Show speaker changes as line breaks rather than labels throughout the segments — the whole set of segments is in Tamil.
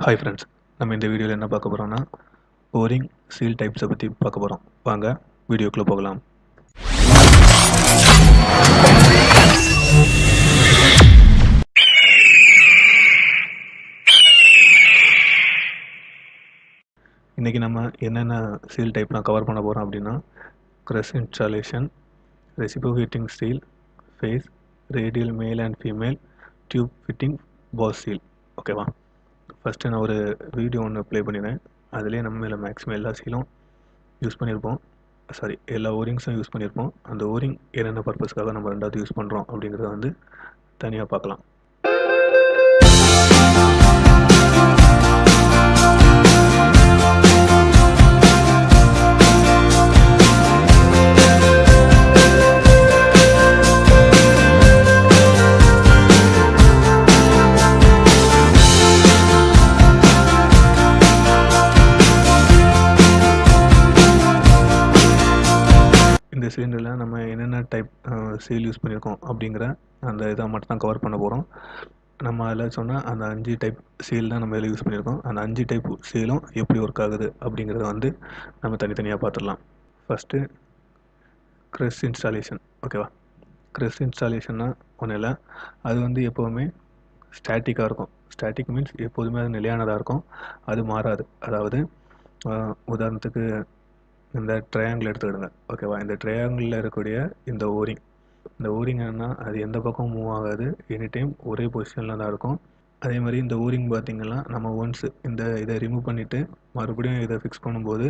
ஹாய் ஃப்ரெண்ட்ஸ் நம்ம இந்த வீடியோவில் என்ன பார்க்க போகிறோம்னா போரிங் சீல் டைப்ஸை பற்றி பார்க்க போகிறோம் வாங்க வீடியோக்குள்ளே போகலாம். இன்றைக்கி நம்ம என்னென்ன சீல் டைப்லாம் கவர் பண்ண போகிறோம் அப்படின்னா க்ரெஸ் installation reciprocating steel face radial male and female tube fitting boss seal ஓகேவா ஃபஸ்ட்டு நான் ஒரு வீடியோ ஒன்று ப்ளே பண்ணிடுறேன் அதுலேயே நம்ம மேலே மேக்ஸிமம் எல்லா சீலும் யூஸ் பண்ணியிருப்போம் சாரி எல்லா ஓரிங்ஸும் யூஸ் பண்ணியிருப்போம் அந்த ஓரிங் என்னென்ன பர்பஸ்க்காக நம்ம ரெண்டாவது யூஸ் பண்ணுறோம் அப்படிங்கிறத வந்து தனியாக பார்க்கலாம். இந்த சிலிண்டரில் நம்ம என்னென்ன டைப் சீல் யூஸ் பண்ணியிருக்கோம் அப்படிங்கிற அந்த இதை மட்டும் தான் கவர் பண்ண போகிறோம் நம்ம அதில் சொன்னால் அந்த அஞ்சு டைப் சீல் தான் நம்ம இதில் யூஸ் பண்ணியிருக்கோம் அந்த அஞ்சு டைப் சீலும் எப்படி ஒர்க் ஆகுது அப்படிங்கிறத வந்து நம்ம தனித்தனியாக பார்த்துடலாம் ஃபஸ்ட்டு க்ரெஸ் இன்ஸ்டாலேஷன் ஓகேவா க்ரெஸ் இன்ஸ்டாலேஷன்னா ஒன்றும் இல்லை. அது வந்து எப்போவுமே ஸ்டாட்டிக்காக இருக்கும். ஸ்டாட்டிக் மீன்ஸ் எப்போதுமே அது நிலையானதாக இருக்கும். அது மாறாது. அதாவது உதாரணத்துக்கு இந்த ட்ரையாங்கிள் எடுத்துக்கிடுங்க. ஓகேவா இந்த ட்ரையாங்கிளில் இருக்கக்கூடிய இந்த ஓரிங் இந்த ஓரிங் என்னன்னா அது எந்த பக்கம் மூவ் ஆகாது. எனி டைம் ஒரே பொசிஷனில் தான் இருக்கும். அதே மாதிரி இந்த ஓரிங் பார்த்திங்கன்னா நம்ம ஒன்ஸ் இந்த இதை ரிமூவ் பண்ணிவிட்டு மறுபடியும் இதை ஃபிக்ஸ் பண்ணும்போது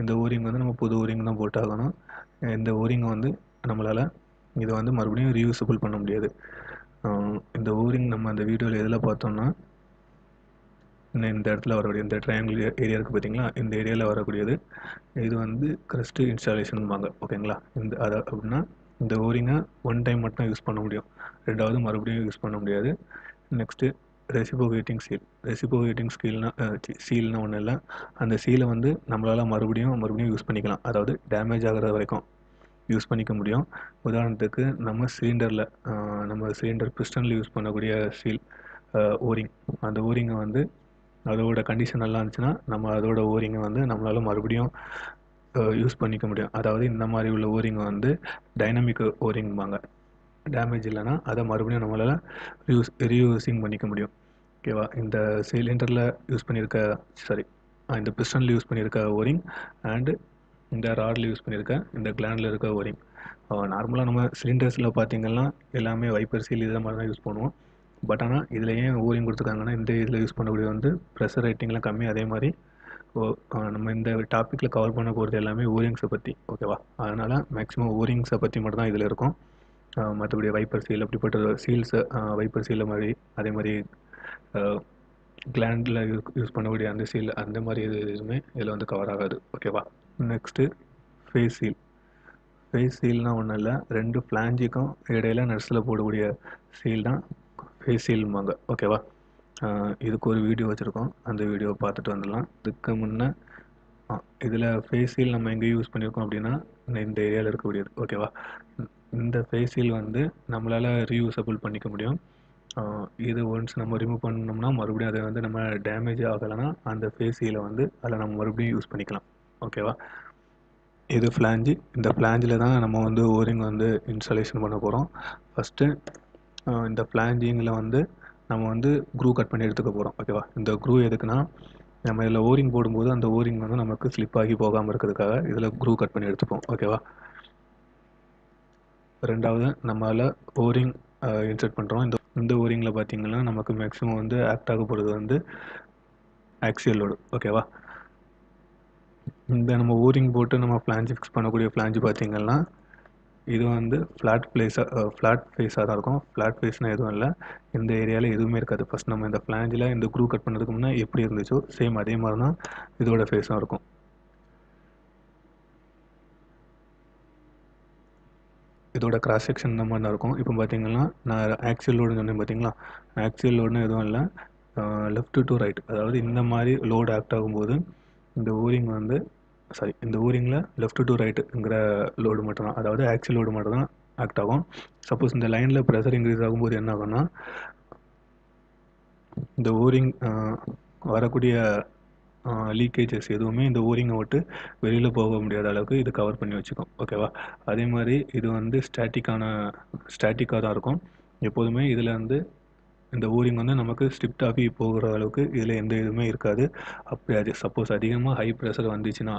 இந்த ஓரிங் வந்து நம்ம புது ஓரிங் தான் போட்டாகணும். இந்த ஓரிங்கை வந்து நம்மளால் இதை வந்து மறுபடியும் ரீயூசபிள் பண்ண முடியாது. இந்த ஓரிங் நம்ம அந்த வீடியோவில் எதில் பார்த்தோம்னா இந்த இடத்துல வரக்கூடிய இந்த ட்ரையாங்கிள் ஏரியா இருக்குது பார்த்தீங்களா? இந்த ஏரியாவில் வரக்கூடியது இது வந்து க்ரஸ்ட்டு இன்ஸ்டாலேஷன்பாங்க ஓகேங்களா? இந்த அதை அப்படின்னா இந்த ஓரிங்கை ஒன் டைம் மட்டும் யூஸ் பண்ண முடியும். ரெண்டாவது மறுபடியும் யூஸ் பண்ண முடியாது. நெக்ஸ்ட்டு ரெசிபோகேட்டிங் சீல் ரெசிபோகேட்டிங் ஸ்கீல்னா சீல்னா ஒன்றும் இல்லை. அந்த சீலை வந்து நம்மளால் மறுபடியும் மறுபடியும் யூஸ் பண்ணிக்கலாம். அதாவது டேமேஜ் ஆகிற வரைக்கும் யூஸ் பண்ணிக்க முடியும். உதாரணத்துக்கு நம்ம சிலிண்டரில் நம்ம சிலிண்டர் பிஸ்டனில் யூஸ் பண்ணக்கூடிய சீல் ஓரிங் அந்த ஓரிங்கை வந்து அதோட கண்டிஷன் நல்லா இருந்துச்சுன்னா நம்ம அதோட ஓரிங்கை வந்து நம்மளால் மறுபடியும் யூஸ் பண்ணிக்க முடியும். அதாவது இந்த மாதிரி உள்ள ஓரிங்கை வந்து டைனமிக் ஓரிங்பாங்க டேமேஜ் இல்லைன்னா அதை மறுபடியும் நம்மளால் ரியூஸ் ரீயூஸிங் பண்ணிக்க முடியும். ஓகேவா இந்த சிலிண்டரில் யூஸ் பண்ணியிருக்க சாரி இந்த பிஸ்டனில் யூஸ் பண்ணியிருக்க ஓரிங் அண்டு இந்த ராடில் யூஸ் பண்ணியிருக்க இந்த கிளாண்டில் இருக்க ஓரிங் நார்மலாக நம்ம சிலிண்டர்ஸில் பார்த்தீங்கன்னா எல்லாமே வைப்பர் சீல் இதை மாதிரி தான் யூஸ் பண்ணுவோம். பட் ஆனால் இதில் ஏன் ஓரிங் கொடுத்துருக்காங்கன்னா இந்த இதில் யூஸ் பண்ணக்கூடிய வந்து ப்ரெஷர் ரைட்டிங்லாம் கம்மி. அதே மாதிரி ஓ நம்ம இந்த டாப்பிக்கில் கவர் பண்ண போகிறது எல்லாமே ஓரிங்ஸை பற்றி ஓகேவா அதனால் மேக்ஸிமம் ஓரிங்ஸை பற்றி மட்டும் தான் இதில் இருக்கும். மற்றபடி வைப்பர் சீல் அப்படிப்பட்ட சீல்ஸு வைப்பர் சீலை மாதிரி அதே மாதிரி கிளாண்டில் யூஸ் பண்ணக்கூடிய அந்த சீல் அந்த மாதிரி இது எதுவுமே இதில் வந்து கவர் ஆகாது ஓகேவா நெக்ஸ்ட்டு ஃபேஸ் சீல் ஃபேஸ் சீல்னால் ஒன்றும் இல்லை ரெண்டு ஃப்ளாஞ்சிக்கும் இடையில நர்ஸில் போடக்கூடிய சீல் தான் ஃபேஸ் ஓகேவா இதுக்கு ஒரு வீடியோ வச்சுருக்கோம். அந்த வீடியோவை பார்த்துட்டு வந்துடலாம். இதுக்கு முன்னே இதில் ஃபேஷியல் நம்ம எங்கே யூஸ் பண்ணியிருக்கோம் அப்படின்னா இந்த- இந்த ஏரியாவில் இருக்கக்கூடியது ஓகேவா இந்த ஃபேஷியல் வந்து நம்மளால் ரீயூசபிள் பண்ணிக்க முடியும். இது ஒன்ஸ் நம்ம ரிமூவ் பண்ணோம்னா மறுபடியும் அதை வந்து நம்ம டேமேஜ் ஆகலைன்னா அந்த ஃபேஷியலை வந்து அதில் நம்ம மறுபடியும் யூஸ் பண்ணிக்கலாம். ஓகேவா இது ஃப்ளாஞ்சு இந்த ஃப்ளாஞ்சில் தான் நம்ம வந்து ஓரிங் வந்து இன்ஸ்டாலேஷன் பண்ண போகிறோம் ஃபஸ்ட்டு இந்த ஃப்ளாஞ்சிங்கில் வந்து நம்ம வந்து க்ரூ கட் பண்ணி எடுத்துக்க போகிறோம் ஓகேவா? இந்த க்ரூ எதுக்குன்னா நம்ம இதில் ஓரிங் போடும்போது அந்த ஓரிங் வந்து நமக்கு ஸ்லிப் ஆகி போகாமல் இருக்கிறதுக்காக இதில் க்ரூ கட் பண்ணி எடுத்துப்போம் ஓகேவா? ரெண்டாவது நம்மளால் ஓரிங் இன்சர்ட் பண்ணுறோம். இந்த இந்த ஓரிங்கில் பார்த்தீங்கன்னா நமக்கு மேக்ஸிமம் வந்து ஆக்ட் ஆக போகிறது வந்து ஆக்சியல் லோடு ஓகேவா? இந்த நம்ம ஓரிங் போட்டு நம்ம ஃப்ளாஞ்சு ஃபிக்ஸ் பண்ணக்கூடிய ஃப்ளாஞ்சு பார்த்தீங்கன்னா இது வந்து ஃப்ளாட் பிளேஸாக ஃப்ளாட் ஃபேஸாக தான் இருக்கும். ஃப்ளாட் ஃபேஸ்னால் எதுவும் இல்லை. இந்த ஏரியாவில் எதுவுமே இருக்காது. ஃபஸ்ட் நம்ம இந்த ஃப்ளாஞ்சில் இந்த க்ரூ கட் பண்ணுறதுக்கு முன்னே எப்படி இருந்துச்சோ சேம் அதே மாதிரி தான் இதோட ஃபேஸும் இருக்கும். இதோட கிராஸ் செக்ஷன் இந்த மாதிரி தான் இருக்கும். இப்போ பார்த்தீங்கன்னா நான் ஆக்சியல் லோடுன்னு சொன்னேன் பார்த்தீங்களா ஆக்சியல் லோடுன்னு எதுவும் இல்லை. லெஃப்ட் டு ரைட் அதாவது இந்த மாதிரி லோடு ஆக்ட் ஆகும்போது இந்த ஓரிங் வந்து சாரி இந்த ஊரிங்கில் லெஃப்ட் டு ரைட்டுங்கிற லோடு மட்டும்தான். அதாவது ஆக்சியல் லோடு மட்டும் தான் ஆக்ட் ஆகும். சப்போஸ் இந்த லைனில் ப்ரெஷர் இன்க்ரீஸ் ஆகும்போது என்ன ஆகும்னா இந்த ஓரிங் வரக்கூடிய லீக்கேஜஸ் எதுவுமே இந்த ஓரிங்கை விட்டு வெளியில் போக முடியாத அளவுக்கு இது கவர் பண்ணி வச்சுக்கும். ஓகேவா அதே மாதிரி இது வந்து ஸ்டாட்டிக்கான ஸ்டாட்டிக்காக தான் இருக்கும். எப்போதுமே இதில் வந்து இந்த ஓரிங் வந்து நமக்கு ஸ்ட்ரிப்ட் ஆகி போகிற அளவுக்கு இதில் எந்த இதுவுமே இருக்காது. அப்படி அது சப்போஸ் அதிகமாக ஹை ப்ரெஷர் வந்துச்சுன்னா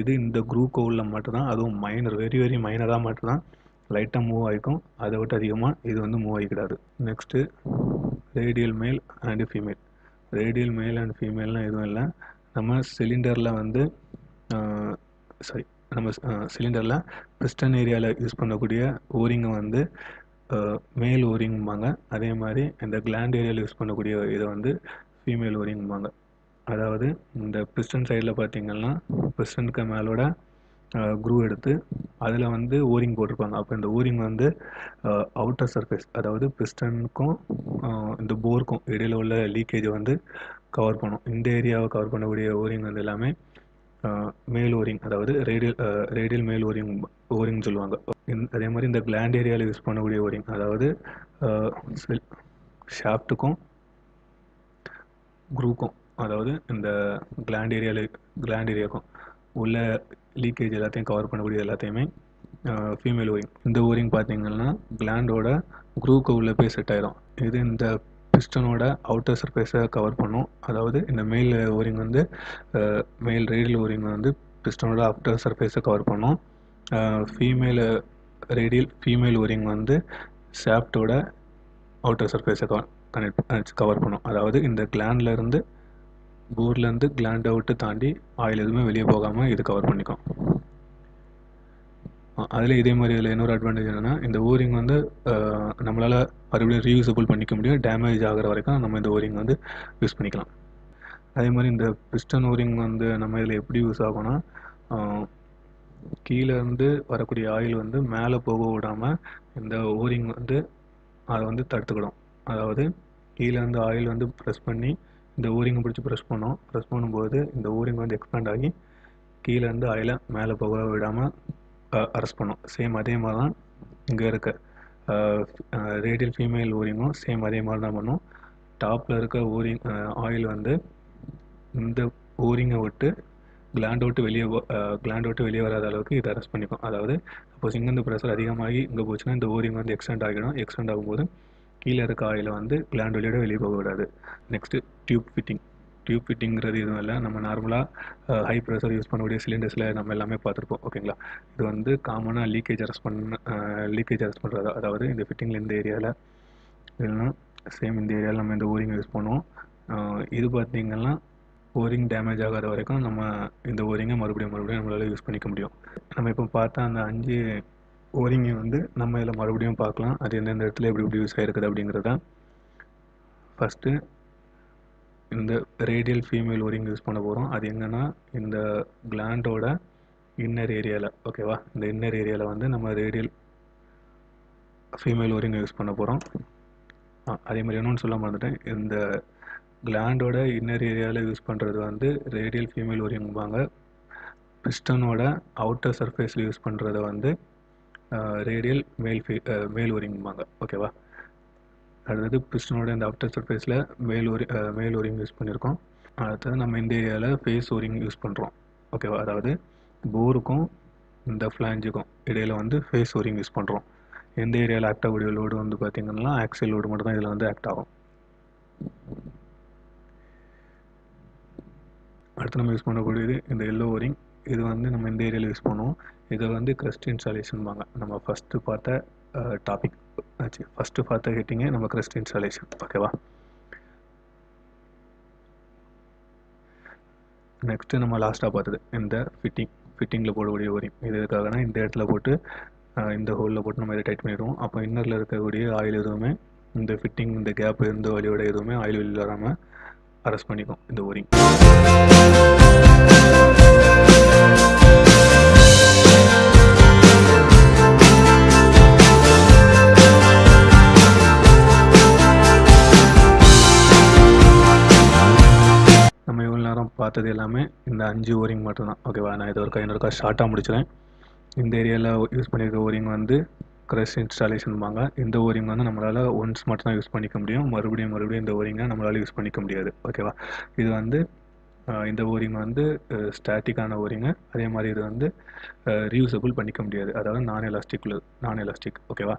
இது இந்த குரூ கோவில் மட்டும்தான் அதுவும் மைனர் வெரி வெரி மைனராக மட்டும்தான் லைட்டாக மூவ் ஆகிக்கும். அதை விட்டு அதிகமாக இது வந்து move ஆகிக்கிடாது. Next radial male and female radial male and ஃபீமேல்லாம் எதுவும் இல்லை. நம்ம சிலிண்டரில் வந்து சாரி நம்ம சிலிண்டரில் பிஸ்டன் ஏரியாவில் யூஸ் பண்ணக்கூடிய ஓரிங்கை வந்து மேல் ஓரிங்கும்பாங்க அதே மாதிரி இந்த கிளாண்ட் ஏரியாவில் யூஸ் பண்ணக்கூடிய இதை வந்து ஃபீமேல் ஓரிங்கும்பாங்க அதாவது இந்த பிஸ்டன் சைடில் பார்த்தீங்கன்னா பிஸ்டனுக்கு மேலோட குரூ எடுத்து அதில் வந்து ஓரிங் போட்டிருப்பாங்க. அப்போ இந்த ஓரிங் வந்து அவுட்டர் சர்ஃபேஸ் அதாவது பிஸ்டனுக்கும் இந்த போருக்கும் இடையில உள்ள லீக்கேஜை வந்து கவர் பண்ணும். இந்த ஏரியாவை கவர் பண்ணக்கூடிய ஓரிங் வந்து எல்லாமே மேல் ஓரிங் அதாவது ரேடியல் ரேடியல் மேல் ஓரிங் ஓரிங் சொல்லுவாங்க. அதே மாதிரி இந்த கிளாண்ட் ஏரியாவில் யூஸ் பண்ணக்கூடிய ஓரிங் அதாவது ஷாஃப்ட்டுக்கும் குரூக்கும் அதாவது இந்த கிளாண்ட் ஏரியாவில் கிளாண்ட் ஏரியாவுக்கும் உள்ள லீக்கேஜ் எல்லாத்தையும் கவர் பண்ணக்கூடிய எல்லாத்தையுமே ஃபீமேல் ஓரிங் இந்த ஓரிங் பார்த்தீங்கன்னா கிளாண்டோட குரூக்கு உள்ளே போய் செட் ஆயிரும். இது இந்த பிஸ்டனோட அவுட்டர் சர்ஃபேஸை கவர் பண்ணும். அதாவது இந்த மேல் ஓரிங் வந்து மேல் ரேடியல் ஓரிங் வந்து பிஸ்டனோட அவுட்டர் சர்ஃபேஸை கவர் பண்ணும். Female radial female O ring வந்து ஷாஃப்டோட அவுட்டர் சர்ஃபேஸை கனெக்ட் கவர் பண்ணும். அதாவது இந்த கிளாண்ட்லேருந்து கூர்லேருந்து கிளாண்டை விட்டு தாண்டி ஆயில் எதுவுமே வெளியே போகாமல் இது கவர் பண்ணிக்கும். அதில் இதே மாதிரி இதில் இன்னொரு அட்வான்டேஜ் என்னென்னா இந்த ஓரிங் வந்து நம்மளால் மறுபடியும் ரீயூசபிள் பண்ணிக்க முடியும். டேமேஜ் ஆகிற வரைக்கும் நம்ம இந்த ஓரிங் வந்து யூஸ் பண்ணிக்கலாம். அதே மாதிரி இந்த பிஸ்டன் ஓரிங் வந்து நம்ம இதில் எப்படி யூஸ் ஆகும்னா கீழேருந்து வரக்கூடிய ஆயில் வந்து மேலே போக விடாமல் இந்த ஓரிங் வந்து அதை வந்து தடுத்துக்கிடும். அதாவது கீழேருந்து ஆயில் வந்து ப்ரெஸ் பண்ணி இந்த ஓரிங்கை பிடிச்சி ப்ரெஸ் பண்ணோம். ப்ரெஸ் பண்ணும்போது இந்த ஓரிங் வந்து எக்ஸ்பேண்ட் ஆகி கீழேருந்து ஆயிலை மேலே போக விடாமல் அரெஸ்ட் பண்ணும். சேம் அதே மாதிரி தான் இங்கே இருக்க. ரேடியல் ஃபீமேல் ஓரிங்கும் சேம் அதே மாதிரி தான் பண்ணும். டாப்பில் இருக்க ஓரிங் ஆயில் வந்து இந்த ஓரிங்கை விட்டு கிளாண்ட் விட்டு வெளியே கிளாண்ட் விட்டு வெளியே வராத அளவுக்கு இதை அரெஸ்ட் பண்ணிக்கும் அதாவது சப்போஸ் இங்கேருந்து ப்ரெஷர் அதிகமாகி இங்கே போச்சுன்னா இந்த ஓரிங் வந்து எக்ஸ்டெண்ட் ஆகிடும். எக்ஸ்டெண்ட் ஆகும்போது கீழே இருக்க ஆயிலை வந்து கிளாண்ட் வெளியோட வெளியே போக விடாது. நெக்ஸ்ட்டு டியூப் ஃபிட்டிங் டியூப் ஃபிட்டிங்கிறது எதுவும் இல்லை. நம்ம நார்மலாக ஹை ப்ரெஷர் யூஸ் பண்ணக்கூடிய சிலிண்டர்ஸில் நம்ம எல்லாமே பார்த்துருப்போம். ஓகேங்களா இது வந்து காமனாக லீக்கேஜ் அரெஸ்ட் பண்ண லீக்கேஜ் அரெஸ்ட் பண்ணுறது அதாவது இந்த ஃபிட்டிங்கில் இந்த ஏரியாவில் இல்லைன்னா சேம் இந்த ஏரியாவில் நம்ம இந்த ஓரிங் யூஸ் பண்ணுவோம். இது பார்த்திங்கன்னா ஓரிங் டேமேஜ் ஆகாத வரைக்கும் நம்ம இந்த ஓரிங்கை மறுபடியும் மறுபடியும் நம்மளால் யூஸ் பண்ணிக்க முடியும். நம்ம இப்போ பார்த்தா அந்த அஞ்சு ஓரிங்கை வந்து நம்ம இதில் மறுபடியும் பார்க்கலாம். அது எந்தெந்த இடத்துல எப்படி எப்படி யூஸ் ஆகிருக்குது அப்படிங்கிறத. ஃபஸ்ட்டு இந்த ரேடியல் ஃபீமேல் ஒரிங் யூஸ் பண்ண போகிறோம் அது எங்கன்னா இந்த கிளாண்டோட இன்னர் ஏரியாவில் ஓகேவா இந்த இன்னர் ஏரியாவில் வந்து நம்ம ரேடியல் ஃபீமேல் ஒரிங் யூஸ் பண்ண போகிறோம் அதே மாதிரி இன்னொன்று சொல்ல மறந்துட்டேன். இந்த கிளாண்டோட இன்னர் ஏரியாவில் யூஸ் பண்ணுறது வந்து ரேடியல் ஃபீமேல் ஒரிங்குவாங்க பிஸ்டனோட அவுட்டர் சர்ஃபேஸில் யூஸ் பண்ணுறத வந்து ரேடியல் மேல் ஃபீ மேல் ஒரிங்குவாங்க ஓகேவா அடுத்தது பிஸ்டனோட இந்த அவுட்டர் சர்ஃபேஸில் மேல் ஓரி மேல் ஓரிங் யூஸ் பண்ணியிருக்கோம் அடுத்தது நம்ம இந்த ஏரியாவில் ஃபேஸ் ஓரிங் யூஸ் பண்ணுறோம் ஓகேவா அதாவது போருக்கும் இந்த ஃப்ளாஞ்சுக்கும் இடையில் வந்து ஃபேஸ் ஓரிங் யூஸ் பண்ணுறோம் எந்த ஏரியாவில் ஆக்ட் ஆகக்கூடிய லோடு வந்து பார்த்திங்கன்னா ஆக்சல் லோடு மட்டும் தான் இதில் வந்து ஆக்ட் ஆகும். அடுத்து நம்ம யூஸ் பண்ணக்கூடியது இந்த எல்லோ ஓரிங் இது வந்து நம்ம இந்த ஏரியாவில் யூஸ் பண்ணுவோம். இதை வந்து கிரஸ்ட் இன்ஸ்டாலேஷன்பாங்க நம்ம ஃபஸ்ட்டு பார்த்த டாபிக் ஆச்சு. ஃபஸ்ட்டு பார்த்த ஹெட்டிங்கே நம்ம கிரஸ்ட் இன்ஸ்டாலேஷன் ஓகேவா நெக்ஸ்ட்டு நம்ம லாஸ்ட்டாக பார்த்தது. இந்த ஃபிட்டிங் ஃபிட்டிங்கில் போடக்கூடிய ஓரிங் இது எதுக்காகனா இந்த இடத்துல போட்டு இந்த ஹோலில் போட்டு நம்ம இதை டைட் பண்ணிடுவோம். அப்போ இன்னரில் இருக்கக்கூடிய ஆயில் எதுவுமே இந்த ஃபிட்டிங் இந்த கேப் இருந்த வழியோட எதுவுமே ஆயில் வெளியில் வராமல் அரெஸ்ட் பண்ணிக்கும். இந்த ஓரிங் பார்த்தது எல்லாமே இந்த அஞ்சு ஓரிங் மட்டும்தான். ஓகேவா நான் இது ஒரு இன்னொருக்கா ஷார்ட்டாக முடிச்சிடறேன். இந்த ஏரியாவில் யூஸ் பண்ணியிருக்க ஓரிங் வந்து க்ரஷ் இன்ஸ்டாலேஷன்பாங்க இந்த ஓரிங் வந்து நம்மளால் ஒன்ஸ் மட்டும் தான் யூஸ் பண்ணிக்க முடியும். மறுபடியும் மறுபடியும் இந்த ஓரிங்கை நம்மளால் யூஸ் பண்ணிக்க முடியாது. ஓகேவா இது வந்து இந்த ஓரிங் வந்து ஸ்டாட்டிக்கான ஓரிங்கு அதே மாதிரி இது வந்து ரீயூசபிள் பண்ணிக்க முடியாது. அதாவது நான் எலாஸ்டிக் நான் எலாஸ்டிக் ஓகேவா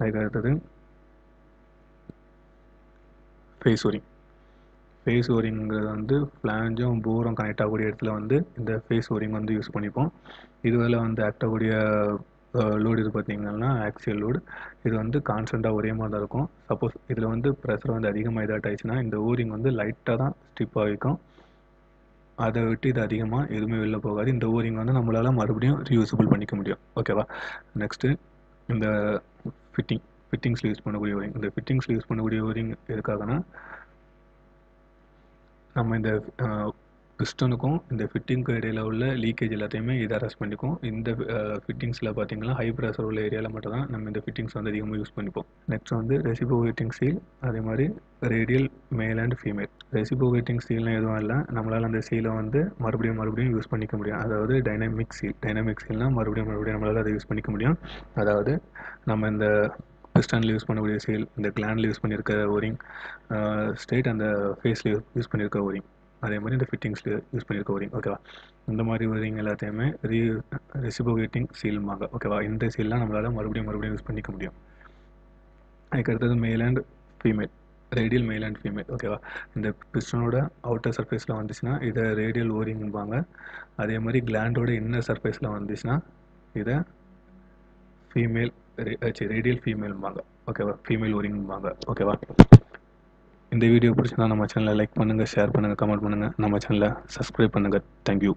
அதுக்கு அடுத்தது ஃபேஸ் ஓரிங் ஃபேஸ் ஓரிங்கிறது வந்து ஃப்ளாஞ்சும் போரும் கனெக்ட் ஆகக்கூடிய இடத்துல வந்து இந்த ஃபேஸ் ஓரிங் வந்து யூஸ் பண்ணிப்போம். இதுவரை வந்து ஆக்ட் ஆகக்கூடிய லோடு இது பார்த்தீங்கன்னா ஆக்சியல் லோடு இது வந்து கான்ஸ்டண்ட்டாக ஒரே மாதிரி தான் இருக்கும். சப்போஸ் இதில் வந்து ப்ரெஷர் வந்து அதிகமாக இதாட் ஆயிடுச்சுன்னா இந்த ஓரிங் வந்து லைட்டாக தான் ஸ்டிப் ஆகிக்கும் அதை விட்டு இது அதிகமாக எதுவுமே வெளில போகாது. இந்த ஓரிங் வந்து நம்மளால் மறுபடியும் ரீயூசபிள் பண்ணிக்க முடியும். ஓகேவா நெக்ஸ்ட்டு இந்த ஃபிட்டிங் ஃபிட்டிங்ஸில் யூஸ் பண்ணக்கூடிய ஓரிங் இந்த ஃபிட்டிங்ஸில் யூஸ் பண்ணக்கூடிய ஓரிங் எதுக்காகனா நம்ம இந்த பிஸ்டனுக்கும் இந்த ஃபிட்டிங்க்கு இடையில உள்ள லீக்கேஜ் எல்லாத்தையுமே இதை அரெஸ்ட் பண்ணிக்கும் இந்த ஃபிட்டிங்ஸில் பார்த்தீங்கன்னா ஹை ப்ரெஷர் உள்ள ஏரியாவில் மட்டும் தான் நம்ம இந்த ஃபிட்டிங்ஸ் வந்து அதிகமாக யூஸ் பண்ணிப்போம். நெக்ஸ்ட் வந்து ரெசிபோவேட்டிங் சீல் அதே மாதிரி ரேடியல் மேல் அண்ட் ஃபீமேல் ரெசிபோவேட்டிங் சீல்னு எதுவும் இல்லை. நம்மளால் அந்த சீலை வந்து மறுபடியும் மறுபடியும் யூஸ் பண்ணிக்க முடியும். அதாவது டைனாமிக் சீல் டைனாமிக் சீல்னால் மறுபடியும் மறுபடியும் நம்மளால் அதை யூஸ் பண்ணிக்க முடியும். அதாவது நம்ம இந்த பிஸ்டனில் யூஸ் பண்ணக்கூடிய சீல் இந்த கிளாண்டில் யூஸ் பண்ணியிருக்க ஓரிங் ஸ்ட்ரெயிட் அந்த ஃபேஸில் யூஸ் பண்ணியிருக்க ஓரிங் அதே மாதிரி இந்த ஃபிட்டிங்ஸில் யூஸ் பண்ணியிருக்க ஓரிங் ஓகேவா இந்த மாதிரி ஓரிங் எல்லாத்தையுமே ரீ ரெசிபோகேட்டிங் சீல்மாங்க ஓகேவா இந்த சீல்லாம் நம்மளால் மறுபடியும் மறுபடியும் யூஸ் பண்ணிக்க முடியும். அதுக்கு அடுத்தது male and female radial male and female ஓகேவா இந்த பிஸ்டனோட அவுட்டர் சர்ஃபேஸில் வந்துச்சுன்னா இதை ரேடியல் ஓரிங்பாங்க அதே மாதிரி கிளாண்டோட இன்னர் சர்ஃபேஸில் வந்துச்சுன்னா இதை ஃபீமேல் ரேடியல் ஃபீமேல்பாங்க ஓகேவா ஃபீமேல் ஓரிங்பாங்க ஓகேவா இந்த வீடியோ பிடிச்சிருந்தா நம்ம சேனலை லைக் பண்ணுங்கள் ஷேர் பண்ணுங்கள் கமெண்ட் பண்ணுங்கள் நம்ம சேனலை சப்ஸ்கிரைப் பண்ணுங்கள் தேங்க்யூ